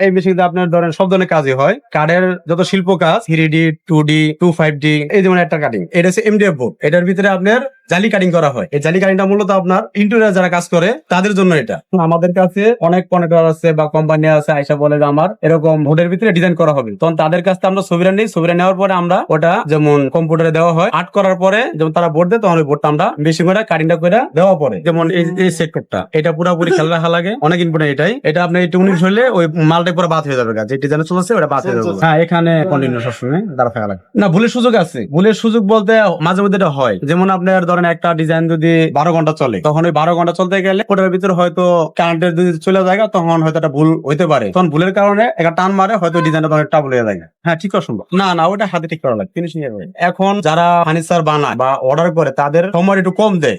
এই মেশিন আপনার ধরেন সব ধরনের কাজই হয়। কার্ডের যত শিল্প কাজ three D two D to five D এই যেমন একটা কাটিং এটা হচ্ছে এমডিএফ বোর্ড এটার ভিতরে আপনার জালি কাটিং করা হয়। এই জালি কাটিংটা মূলত আপনার ইন্টেরিয়ার যারা কাজ করে তাদের জন্য এটা। আমাদের কাছে অনেক কনেক্টর আছে বা কোম্পানি আছে আইসা বলে যে আমার এরকম বোর্ডের ভিতরে ডিজাইন করা হবে। তখন তাদের কাছ থেকে আমরা ছবিটা নিই। ছবিটা নেওয়ার পরে আমরা ওটা যেমন কম্পিউটারে দেওয়া হয় আর্ট করার পরে যেমন তারা বোর্ড দেয় তখন ওই বোর্ডটা আমরা বেশি করে কাটিংটা করে দেওয়া পরে যেমন এই এই সেক্টরটা এটা পুরোপুরি খেয়াল রাখা লাগে। অনেক ইম্পর্টেন্ট এটাই। এটা আপনি একটু উনিশ হলে ওই মালটা পুরো বাদ হয়ে যাবে গাছ যে ডিজাইনে চলছে ওটা বাদ হয়ে যাবে হ্যাঁ এখানে কন্টিনিউ সবসময় দাঁড়া থাকা লাগে। না ভুলের সুযোগ আছে। ভুলের সুযোগ বলতে মাঝে মধ্যে এটা হয়। যেমন আপনার ধরেন একটা ডিজাইন যদি বারো ঘণ্টা চলে, তখন ওই বারো ঘণ্টা চলতে গেলে ওটার ভিতরে হয়তো কারেন্টের যদি চলে যায়, তখন হয়তো একটা ভুল হইতে পারে। তখন ভুলের কারণে একটা টান মারে, হয়তো ডিজাইনটা তখন টাবল হয়ে যায়। হ্যাঁ ঠিক করা সম্ভব না না, ওটা হাতে ঠিক করা লাগে ফিনিশিং এখন যারা ফার্নিচার বানায় বা অর্ডার করে, তাদের সময় একটু কম দেয়।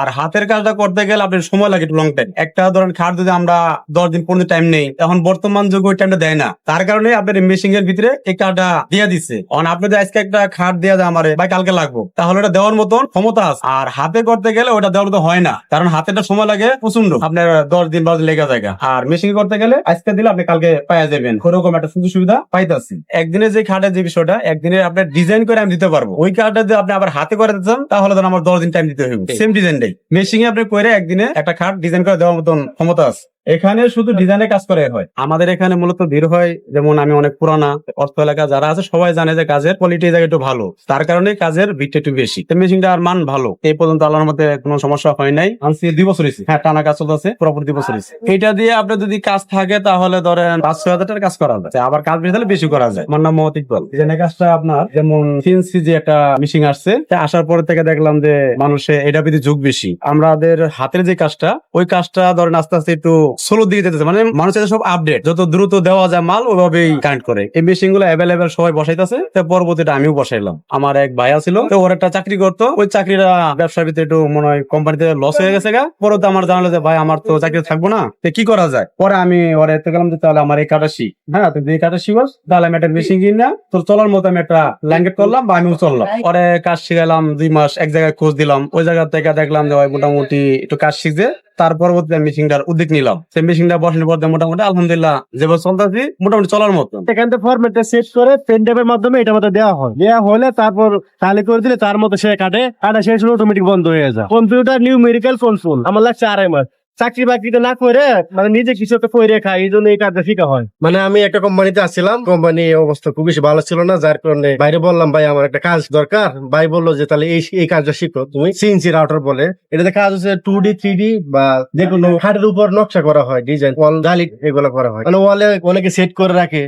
আর হাতের কাজটা করতে গেলে আপনার সময় লাগে একটু লং টাইম একটা ধরেন খাট যদি আমরা দশ দিন পনেরো টাইম নেই, এখন বর্তমান যুগে ওই টাইমটা দেয় না। তার কারণে আপনার মেশিং এর ভিতরে এই কার্ডটা দিয়ে দিচ্ছে অন আপনি যদি আজকে একটা খাট দিয়ে দেয় আমারে বা কালকে লাগবো। তাহলে দেওয়ার মতন ক্ষমতা আছে। আর হাতে করতে গেলে ওটা দেওয়ার মতো হয় না। কারণ সময় লাগে প্রচণ্ড আপনার দশ দিন বারো লেগে যায় আর মেশিং করতে গেলে আজকে দিলে আপনি কালকে পাইয়া যাবেন। ওরকম একটা সুযোগ সুবিধা পাইতাছি। একদিনে যে খাটের যে বিষয়টা একদিনে আপনার ডিজাইন করে আমি দিতে পারব। ওই কার্ডটা যদি আপনি আবার হাতে করে দিতে চান তাহলে ধর আমার দশ দিন টাইম দিতে হবে সেম ডিজাইনটাই মেশিং এ আপনি করে একদিনে একটা খাট ডিজাইন করে দেওয়ার মতন ক্ষমতা আছে। এখানে শুধু ডিজাইনের কাজ করে হয়। আমাদের এখানে মূলত ভিড় হয় যেমন আমি অনেক পুরানা অর্থ এলাকা যারা আছে সবাই জানে যে কাজের কোয়ালিটি জায়গা একটু ভালো। তার কারণে কাজের ভিড়টা একটু বেশি। মেশিনটা আর মান ভালো। এই পর্যন্ত আল্লাহর মধ্যে কোনো সমস্যা হয় নাই। আনছি দুই বছর হয়েছে। হ্যাঁ টানা কাজ চলতেছে। পুরোপুরি দুই বছর হয়েছে। এটা দিয়ে আপনার যদি কাজ থাকে তাহলে ধরেন পাঁচ ছয় হাজার টাকার কাজ করা যায়। আবার কাজ বেশি তাহলে বেশি করা যায়। আমার নাম মোহাম্মদ ইকবাল। ডিজাইনের কাজটা আপনার যেমন সিএনসি যে একটা মেশিন আসছে আসার পর থেকে দেখলাম যে মানুষের এটা প্রতি ঝুঁক বেশি। আমাদের হাতের যে কাজটা ওই কাজটা ধরেন আস্তে আস্তে একটু স্লো দিকে যেতেছে মানে মানুষের সব আপডেট যত দ্রুত দেওয়া যায় মাল ওইভাবেই কানেক্ট করে। এই মেশিনগুলো অ্যাভেলেবেল সবাই বসাইতেছে। তো পরবর্তীটা আমিও বসাইলাম। আমার এক ভাইয়া ছিল তো ওর একটা চাকরি করতো। ওই চাকরিটা ব্যবসার ভিতরে একটু মনে হয় কোম্পানিতে লস হয়ে গেছে গা। পরে তো আমার জানালো যে ভাই আমার তো চাকরি থাকব না। তো কি করা যায়? পরে আমি ওরে এতে গেলাম যে তাহলে আমার এই কাটা শিখ হ্যাঁ তুই এই কাটা শিখস তাহলে আমি একটা মেশিন কিনি না তোর চলার মতো আমি একটা ল্যাঙ্গেট করলাম বা আমিও চললাম। পরে কাজ শিখালাম দুই মাস এক জায়গায় খোঁজ দিলাম। ওই জায়গা থেকে দেখলাম যে ভাই মোটামুটি একটু কাজ শিখছে। তার পরবর্তীতে মেশিনটার উদ্যোগ নিলাম। সেই মেশিনটা বসানোর পর মোটামুটি আলহামদুলিল্লাহ যেভাবে চলতেছি, মোটামুটি চলার মতো সেখান থেকে ফরম্যাটটা সেট করে পেন মাধ্যমে এটা মতো দেওয়া হয়। দেওয়া হলে তারপর তাহলে করে দিলে তার মতো সে কাটে কাটা শেষ হলে অটোমেটিক বন্ধ হয়ে যায়। কম্পিউটার নিউ মেডিকেল কনসোল আমার লাগছে আড়াই মাস চাকরি বাকরিতে না করে মানে নিজে কিছু একটা করে খাই এই জন্য এই কাজটা শিখা হয়। মানে আমি একটা কোম্পানিতে আসছিলাম কোম্পানি অবস্থা খুব বেশি ভালো ছিল না, যার কারণে বাইরে বললাম, ভাই, আমার একটা কাজ দরকার। ভাই বলল যে, তাহলে এই এই কাজটা শিখো। তুমি সিএনসি রাউটার বলে। এটাতে কাজ হচ্ছে টু ডি থ্রি ডি বা যে কোনো খাটের উপর নকশা করা হয়, ডিজাইন, ওয়াল, জালি এগুলো করা হয়। মানে ওয়ালে অনেকে সেট করে রাখে।